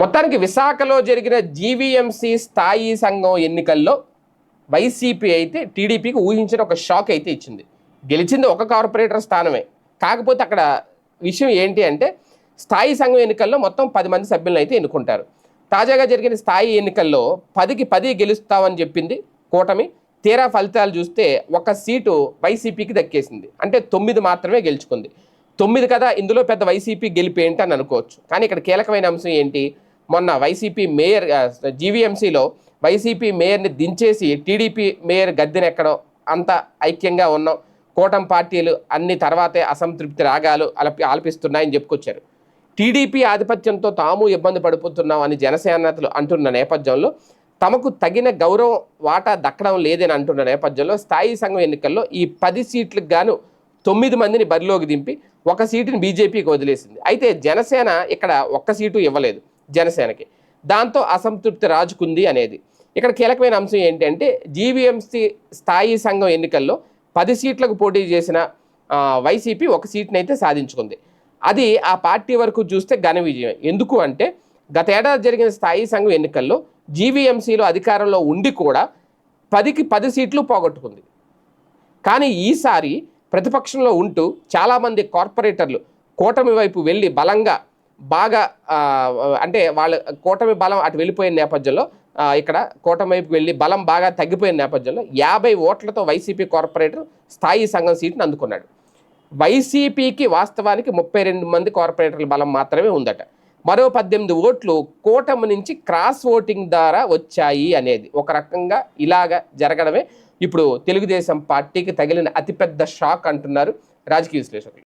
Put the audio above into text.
మొత్తానికి విశాఖలో జరిగిన జీవీఎంసీ స్థాయి సంఘం ఎన్నికల్లో వైసీపీ అయితే టీడీపీకి ఊహించిన ఒక షాక్ అయితే ఇచ్చింది. గెలిచింది ఒక కార్పొరేటర్ స్థానమే. కాకపోతే అక్కడ విషయం ఏంటి అంటే స్థాయి సంఘం ఎన్నికల్లో మొత్తం పది మంది సభ్యులను అయితే ఎన్నుకుంటారు. తాజాగా జరిగిన స్థాయి ఎన్నికల్లో పదికి పది గెలుస్తామని చెప్పింది కూటమి. తీరా ఫలితాలు చూస్తే ఒక సీటు వైసీపీకి దక్కేసింది. అంటే తొమ్మిది మాత్రమే గెలుచుకుంది. తొమ్మిది కదా ఇందులో పెద్ద వైసీపీ గెలిపి ఏంటి అని అనుకోవచ్చు. కానీ ఇక్కడ కీలకమైన అంశం ఏంటి? మొన్న వైసీపీ మేయర్ జీవీఎంసీలో వైసీపీ మేయర్ని దించేసి టీడీపీ మేయర్ గద్దెనెక్కడం అంత ఐక్యంగా ఉన్నాం కూటమి పార్టీలు అన్ని తర్వాతే అసంతృప్తి రాగాలు అలపి ఆలపిస్తున్నాయని చెప్పుకొచ్చారు. టీడీపీ ఆధిపత్యంతో తాము ఇబ్బంది పడిపోతున్నాం అని జనసేనతలు అంటున్న నేపథ్యంలో తమకు తగిన గౌరవం వాటా దక్కడం లేదని అంటున్న నేపథ్యంలో స్థాయి సంఘం ఎన్నికల్లో ఈ పది సీట్లకు గాను తొమ్మిది మందిని బరిలోకి దింపి ఒక సీటుని బీజేపీకి వదిలేసింది. అయితే జనసేన ఇక్కడ ఒక్క సీటు ఇవ్వలేదు. జనసేనకి. దాంతో అసంతృప్తి రాజుకుంది అనేది. ఇక్కడ కీలకమైన అంశం ఏంటంటే జీవీఎంసీ స్థాయి సంఘం ఎన్నికల్లో పది సీట్లకు పోటీ చేసిన వైసీపీ ఒక సీట్ని అయితే సాధించుకుంది. అది ఆ పార్టీ వరకు చూస్తే ఘన విజయం ఎందుకు అంటే గత ఏడాది జరిగిన స్థాయి సంఘం ఎన్నికల్లో జీవీఎంసీలో అధికారంలో ఉండి కూడా పదికి పది సీట్లు పోగొట్టుకుంది. కానీ ఈసారి ప్రతిపక్షంలో ఉంటూ చాలామంది కార్పొరేటర్లు కూటమి వైపు వెళ్ళి బలంగా బాగా అంటే వాళ్ళ కూటమి బలం అటు వెళ్ళిపోయిన నేపథ్యంలో ఇక్కడ కూటమి వైపు వెళ్ళి బలం బాగా తగ్గిపోయిన నేపథ్యంలో యాభై ఓట్లతో వైసీపీ కార్పొరేటర్ స్థాయి సంఘం సీట్ని అందుకున్నాడు. వైసీపీకి వాస్తవానికి ముప్పై రెండు మంది కార్పొరేటర్ల బలం మాత్రమే ఉందట. మరో పద్దెనిమిది ఓట్లు కూటమి నుంచి క్రాస్ ఓటింగ్ ద్వారా వచ్చాయి అనేది ఒక రకంగా ఇలాగ జరగడమే. ఇప్పుడు తెలుగుదేశం పార్టీకి తగిలిన అతిపెద్ద షాక్ అంటున్నారు రాజకీయ విశ్లేషకులు.